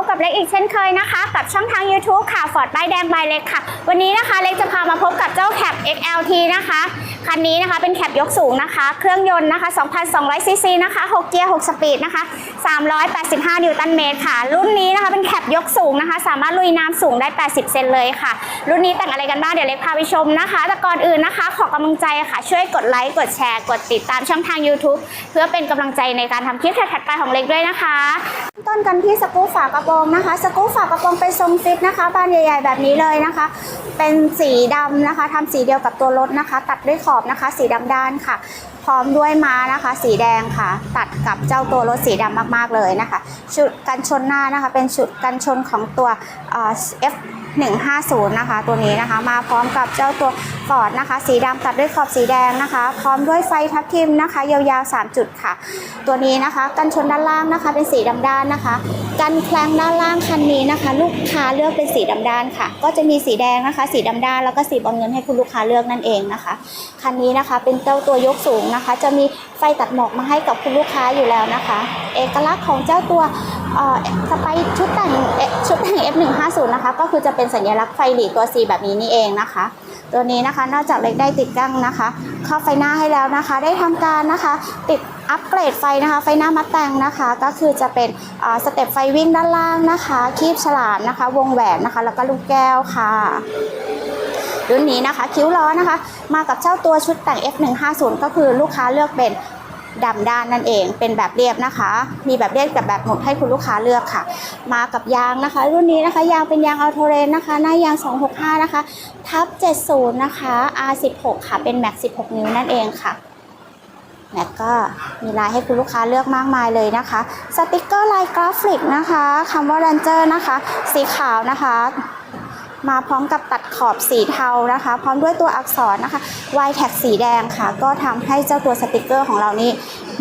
บกับเล็กอีกเช่นเคยนะคะ กับช่องทาง YouTube ค่ะ Ford ป้ายแดงใบเล็กค่ะ วันนี้นะคะเล็กจะพามาพบกับเจ้าแคป XLT นะคะ คันนี้นะคะเป็นแคปยกสูงนะคะ เครื่องยนต์นะคะ2,200ซีซีนะคะ 6 เกียร์ 6 สปีดนะคะ 385 นิวตันเมตรค่ะ รุ่นนี้นะคะเป็นแคปยกสูงนะคะ สามารถลุยน้ำสูงได้ 80 เซนเลยค่ะ รุ่นนี้แต่งอะไรกันบ้างเดี๋ยวเล็กพาไปชมนะคะ แต่ก่อนอื่นนะคะ ขอกำลังใจค่ะ ช่วยกดไลค์ กดแชร์ กดติดตามช่องทาง YouTube เพื่อเป็นกำลังใจในการทำคลิปถัดไปของเล็กด้วยนะคะต้นกันที่สกรูฝากระโปรงนะคะ สกรูฝากระโปรงเป็นทรงฟิตนะคะ บานใหญ่ๆ แบบนี้เลยนะคะ เป็นสีดำนะคะทำสีเดียวกับตัวรถนะคะ ตัดด้วยขอบนะคะ สีดำด้านค่ะ พร้อมด้วยม้านะคะ สีแดงค่ะ ตัดกับเจ้าตัวรถสีดำมากๆเลยนะคะ ชุดกันชนหน้านะคะ เป็นชุดกันชนของตัวเอ่อ F 150 นะคะ ตัวนี้นะคะ มาพร้อมกับเจ้าตัวฟอร์ดนะคะ สีดำตัดด้วยขอบสีแดงนะคะ พร้อมด้วยไฟทับทิมนะคะ ยาวๆ 3 จุดค่ะ ตัวนี้นะคะกันชนด้านล่างนะคะ เป็นสีดำด้านนะคะ กันแคลงด้านล่างคันนี้นะคะ ลูกค้าเลือกเป็นสีดำด้านค่ะ ก็จะมีสีแดงนะคะ สีดำด้านแล้วก็สีบอลเงินให้คุณลูกค้าเลือกนั่นเองนะคะคันนี้นะคะ เป็นเจ้าตัวยกสูงนะคะ จะมีไฟตัดหมอกมาให้กับคุณลูกค้าอยู่แล้วนะคะ เอกลักษณ์ของเจ้าตัว สไปชุดแต่งชุดแต่ง F150 นะคะก็คือจะเป็นสัญลักษณ์ไฟหลีตัว C แบบนี้นี่เองนะคะ ตัวนี้นะคะนอกจากเล็กได้ติดตั้งนะคะ เข้าไฟหน้าให้แล้วนะคะ ได้ทำการนะคะ ติดอัปเกรดไฟนะคะ ไฟหน้ามัดแต่งนะคะ ก็คือจะเป็นสเต็ปไฟวิ่งด้านล่างนะคะ คีบฉลามนะคะ วงแหวนนะคะ แล้วก็ลูกแก้วค่ะรุ่นนี้นะคะ คิ้วล้อนะคะ มากับเจ้าตัวชุดแต่ง F150 ก็คือลูกค้าเลือกเป็น ดำด้านนั่นเอง เป็นแบบเรียบนะคะ มีแบบเรียบกับแบบหมุดให้คุณลูกค้าเลือกค่ะ มากับยางนะคะ รุ่นนี้นะคะ ยางเป็นยางอัลโทเรนนะคะ หน้ายาง 265 นะคะ ทับ 70 นะคะ R16 ค่ะ เป็นแม็ก16 นิ้วนั่นเองค่ะแม็กก็มีลายให้คุณลูกค้าเลือกมากมายเลยนะคะ สติกเกอร์ลายกราฟิกนะคะคำว่า Ranger นะคะ สีขาวนะคะ มาพร้อมกับตัดขอบสีเทานะคะ พร้อมด้วยตัวอักษรนะคะ Y tag สีแดงค่ะ ก็ทำให้เจ้าตัวสติกเกอร์ของเรานี่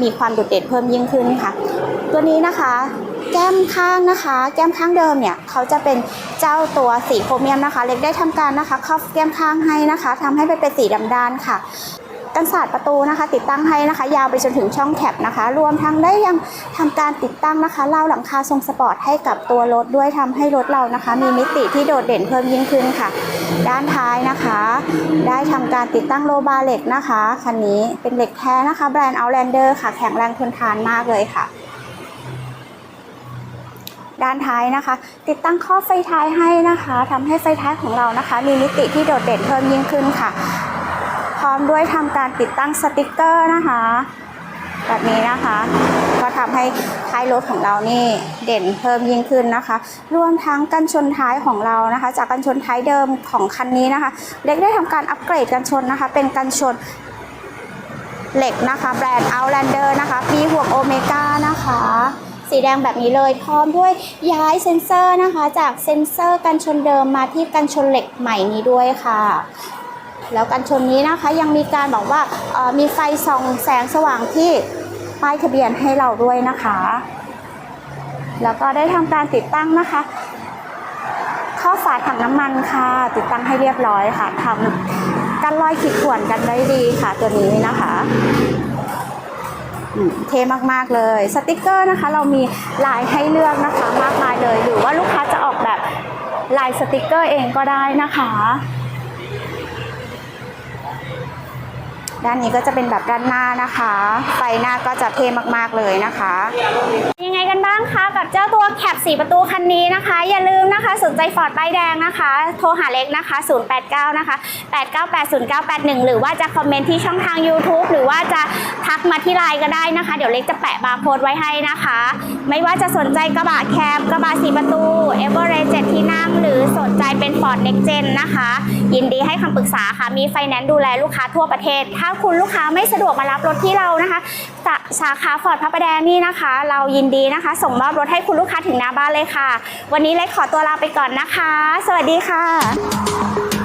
มีความโดดเด่นเพิ่มยิ่งขึ้นค่ะ ตัวนี้นะคะแก้มข้างนะคะ แก้มข้างเดิมเนี่ยเขาจะเป็นเจ้าตัวสีโครเมียมนะคะ เล็กได้ทำการนะคะครอบแก้มข้างให้นะคะทำให้ไปเป็นสีดำด้านค่ะ กันศาสตร์ประตูนะคะ ติดตั้งให้นะคะ ยาวไปจนถึงช่องแคปนะคะ รวมทั้งได้ยังทำการติดตั้งนะคะเล่าหลังคาทรงสปอร์ตให้กับตัวรถด้วยทำให้รถเรานะคะ มีมิติที่โดดเด่นเพิ่มยิ่งขึ้นค่ะ ด้านท้ายนะคะ ได้ทำการติดตั้งโลบาร์เหล็กนะคะคันนี้เป็นเหล็กแท้นะคะ แบรนด์ Outlander ค่ะแข็งแรงทนทานมากเลยค่ะด้านท้ายนะคะ ติดตั้งข้อไฟท้ายให้นะคะทำให้ไฟท้ายของเรานะคะ มีมิติที่โดดเด่นเพิ่มยิ่งขึ้นค่ะ พร้อมด้วยทำการติดตั้งสติกเกอร์นะคะ แบบนี้นะคะ ก็ทำให้ท้ายรถของเรานี่เด่นเพิ่มยิ่งขึ้นนะคะ รวมทั้งกันชนท้ายของเรานะคะ จากกันชนท้ายเดิมของคันนี้นะคะเล็กได้ทำการอัปเกรดกันชนนะคะ เป็นกันชนเหล็กนะคะแบรนด์ Outlander นะคะมีห่วงโอเมก้านะคะสีแดงแบบนี้เลยพร้อมด้วยย้ายเซ็นเซอร์นะคะ จากเซ็นเซอร์กันชนเดิมมาที่กันชนเหล็กใหม่นี้ด้วยค่ะ แล้วกันชนนี้นะคะยังมีการบอกว่ามีไฟส่องแสงสว่างที่ป้ายทะเบียนให้เราด้วยนะคะ แล้วก็ได้ทำการติดตั้งนะคะข้อฝาถังน้ำมันค่ะ ติดตั้งให้เรียบร้อยค่ะทำกันรอยขีดข่วนกันได้ดีค่ะตัวนี้นะคะอืมเท่มากๆเลย สติกเกอร์นะคะ เรามีลายให้เลือกนะคะ มากมายเลย หรือว่าลูกค้าจะออกแบบลายสติกเกอร์เองก็ได้นะคะ ด้านนี้ก็จะเป็นแบบด้านหน้านะคะ ไฟหน้าก็จะเท่มากๆเลยนะคะ ยังไงกันบ้างคะกับเจ้าตัวแคป4ประตูคันนี้นะคะ อย่าลืมนะคะสนใจฟอร์ดป้ายแดงนะคะ โทรหาเล็กนะคะ 089 นะคะ 8980981 หรือว่าจะคอมเมนต์ที่ช่องทาง YouTube หรือว่าจะ ทักมาที่ไลน์ก็ได้นะคะ เดี๋ยวเล็กจะแปะบาร์โค้ดไว้ให้นะคะ ไม่ว่าจะสนใจกระบะแคปกระบะ4ประตูเอเวอเรสต์ที่นั่งหรือสนใจเป็น Ford Next Gen นนะคะ ยินดีให้คำปรึกษาค่ะ มีไฟแนนซ์ดูแลลูกค้าทั่วประเทศ ถ้าคุณลูกค้าไม่สะดวกมารับรถที่เรานะคะสาสาขาฟอร์ดพระประแดงนี่นะคะ เรายินดีนะคะ ส่งมอบรถให้คุณลูกค้าถึงหน้าบ้านเลยค่ะ วันนี้เล็กขอตัวลาไปก่อนนะคะ สวัสดีค่ะ